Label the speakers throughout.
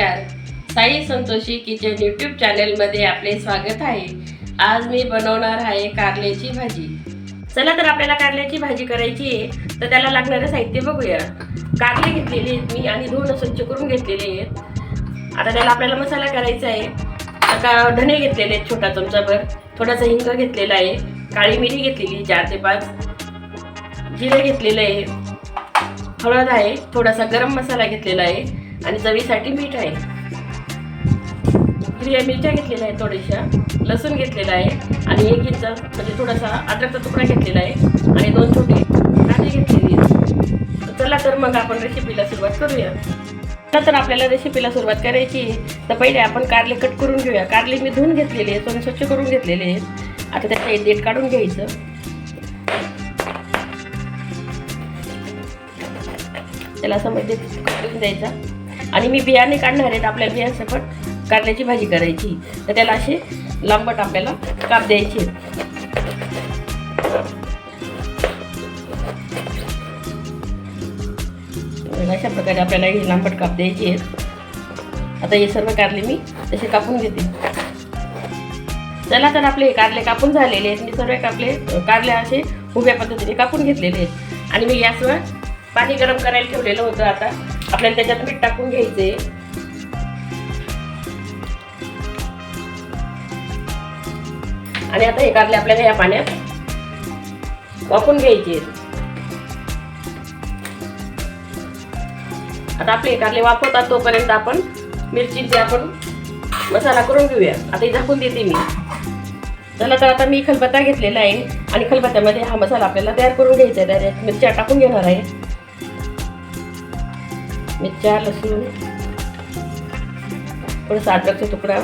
Speaker 1: नमस्कार. Sai Santoshi kitchen YouTube चॅनलमध्ये आपले स्वागत आहे. आज मी बनवणार आहे कारल्याची भाजी. चला तर आपल्याला कारल्याची भाजी करायची आहे तर त्याला लागणारं साहित्य बघूया. कारले घेतलेले आहेत मी आणि धुवून स्वच्छ करून घेतलेले आहेत. आता त्याला आपल्याला मसाला करायचा आहे. आता धणे घेतलेले आहेत छोटा चमचाभर. थोडासा हिंग घेतलेला आहे. काळी मिरी घेतलेली चार ते पाच. जिरे घेतलेलं आहे. हळद आहे थोडासा गरम मसाला घेतलेला आहे. आणि चवीसाठी मीठ आहे. हिरव्या मिरच्या घेतलेल्या आहेत थोड्याशा लसूण घेतलेला आहे आणि एक इंच म्हणजे थोडासा अद्रकचा तुकडा घेतलेला आहे आणि दोन छोटे कांदे घेतलेली आहेत. चला तर मग आपण रेसिपीला सुरुवात करूया. तर आपल्याला रेसिपीला सुरुवात करायची तर पहिले आपण कारले कट करून घेऊया. कारले मी धुवून घेतलेले आहेत पण स्वच्छ करून घेतलेले आहेत आता त्याचं एक देठ काढून घ्यायचं. त्याला असं मध्ये करून द्यायचा. आणि मी बियाणे काढणार आहेत आपल्या बियांसकट कारल्याची भाजी करायची. तर त्याला असे लांबट आपल्याला काप द्यायचे अशा प्रकारे आपल्याला हे लांबट काप द्यायचे आहेत. आता हे सर्व कारले मी तसे कापून घेते. चला तर आपले कारले कापून झालेले आहेत. मी सर्व कापले कारले असे उभ्या पद्धतीने कापून घेतलेले आहेत. आणि मी गॅसवर पाणी गरम करायला ठेवलेलं होतं आता. आपल्याला त्याच्यात मीठ टाकून घ्यायचे. आणि आता हे कारले आपल्याला या पाण्यात. वापून घ्यायचे. आता आपले हे कारले वापरतात तोपर्यंत आपण मिरचीचे आपण मसाला करून घेऊया. आता हे झाकून देते मी. चला तर आता मी खलबत्ता घेतलेला आहे आणि खलबत्त्यामध्ये हा मसाला आपल्याला तयार करून घ्यायचा आहे. डायरेक्ट मिरच्या टाकून घेणार आहे. मिरच्या लसूण थोडंसं अद्रकचा तुकडा.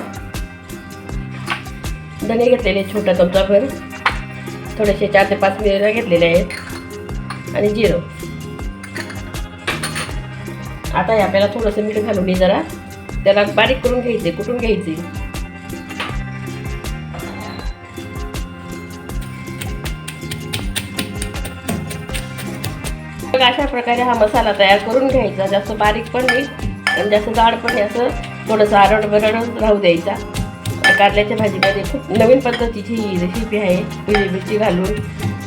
Speaker 1: धने घेतलेले आहेत छोटा चमचाभर थोडेसे चार ते पाच मिरच्या घेतलेले आहेत. आणि जिरं. आता हे आपल्याला थोडंसं मीठ घालून जरा. त्याला बारीक करून घ्यायचे कुटून घ्यायचे. मग अशा प्रकारे हा मसाला तयार करून घ्यायचा. जास्त बारीक पण नाही आणि जास्त जाड पण नाही. असं थोडंसं आरड बरड राहू द्यायचा. कारल्याच्या भाजीमध्ये खूप नवीन पद्धतीची ही रेसिपी आहे हिरवी मिरची घालून.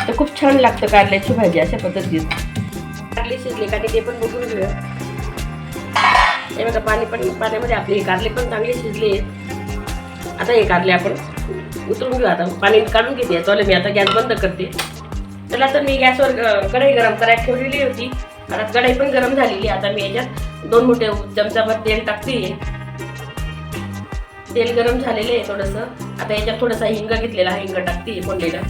Speaker 1: तर खूप छान लागतं कारल्याची भाजी अशा पद्धतीत. कारली शिजली का ते पण बघून घेऊया. हे बघा पाणी पण पाण्यामध्ये आपले हे कारले पण चांगले शिजले आता हे कारले आपण उतरून घेऊ आता. पाणी काढून घेते. याच्यावाले मी आता गॅस बंद करते. चला तर मी गॅसवर कढई गरम करायला ठेवलेली होती. आता कढई पण गरम झालेली आता मी याच्यात दोन मोठे चमचाभर तेल टाकते तेल गरम झालेले आहे थोडंसं. आता याच्यात थोडासा हिंग घेतलेला हिंग टाकते कोंडेला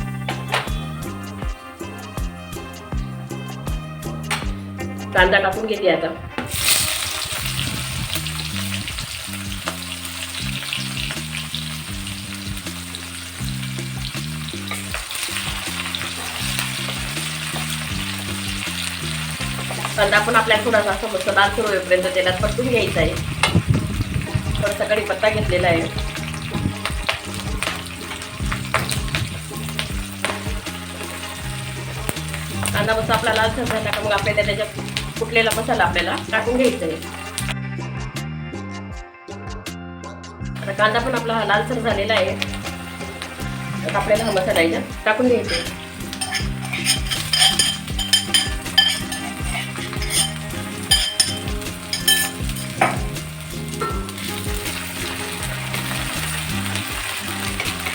Speaker 1: कांदा टाकून घेते आता. कांदा पण आपल्याला थोडासा असं मस्त लाल होईपर्यंत तेलात परतून घ्यायचा आहे. थोडासा कढीपत्ता घेतलेला आहे. कांदा मस्त आपला लाल झाला का मग आपल्याला त्याच्यात कुटलेला मसाला आपल्याला टाकून घ्यायचा आहे. आता कांदा पण आपला हा लालसर झालेला आहे. आता आपल्याला हा मसाला याच्यात टाकून घ्यायचा आहे.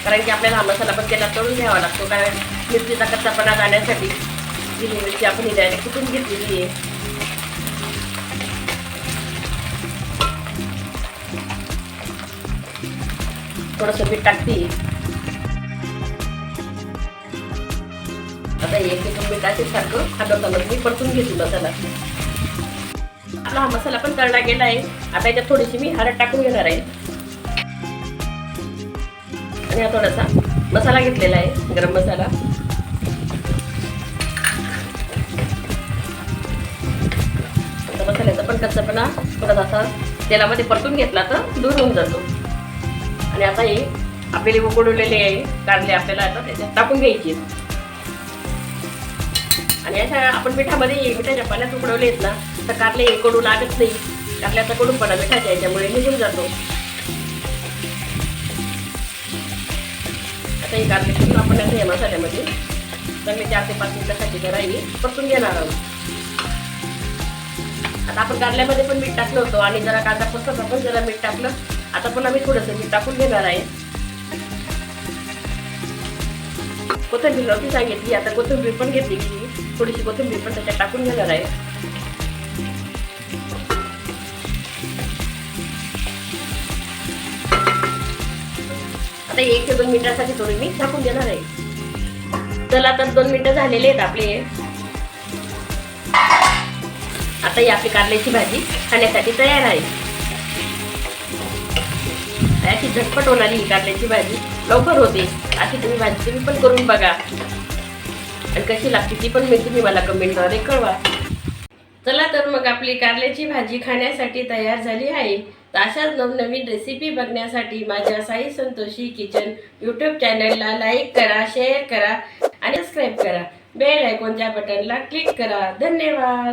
Speaker 1: कारण की आपल्याला हा मसाला पण त्याला तळून घ्यावा लागतो. कारण मिरचीचा कच्चापणा जाण्यासाठी हिरवी मिरची आपण ही डायरेक्ट कुठून घेतलेली आहे. थोडंसं मीठ टाकते. आता एक एक मीठ असे सारखं हाताला मी परतून घेते मसाला आपला हा मसाला पण तळला गेला आहे. आता याच्यात थोडीशी मी हळद टाकून घेणार आहे. आणि हा थोडासा मसाला घेतलेला आहे गरम मसाला. मसाल्याचा पण कच्चापणा थोडासा असा तेलामध्ये परतून घेतला तर दूर होऊन जातो. आणि आता हे आपले उकडवलेले आहे कारले आपल्याला आता त्याच्यात टाकून घ्यायचे. आणि अशा आपण मिठामध्ये मिठाच्या पाण्यात उकडवले आहेत ना तर कारले कडू लागत नाही. कारल्याचा कडूपणा मिठाच्या याच्यामुळे निघून जातो. आता ही कारले आपण आता या मसाल्यामध्ये चांगले चार ते पाच मिनिटासाठी जरा ही परतून घेणार आहोत. आता आपण गारल्यामध्ये पण मीठ टाकलं होतं आणि जरा कांदा परतत आपण जरा मीठ टाकलं. आता पण आम्ही थोडंसं मीठ टाकून घेणार आहे. कोथिंबीर नव्हती सांगितली. आता कोथिंबीर पण घेतली की थोडीशी कोथिंबीर पण त्याच्यात टाकून घेणार आहे. आता एक ते दोन मिनिटासाठी थोडी मी टाकून देणार आहे. चला आता दोन मिनिटं झालेले आहेत आपले. आता ही आपली कारल्याची भाजी खाण्यासाठी तयार आहे. अशी झटपट होणारी ही कारल्याची भाजी लवकर होते. अशी तुम्ही भाजी तुम्ही पण करून बघा. आणि कशी लागते ती पण मी तुम्ही मला कमेंटद्वारे कळवा. चला तर मग आपली कारल्याची भाजी खाण्यासाठी तयार झाली आहे. तर अशाच नवनवीन रेसिपी बघण्यासाठी माझ्या साई संतोषी किचन यूट्यूब चॅनलला लाईक करा शेअर करा आणि सबस्क्राईब करा. बेल आयकॉनच्या बटनला क्लिक करा. धन्यवाद!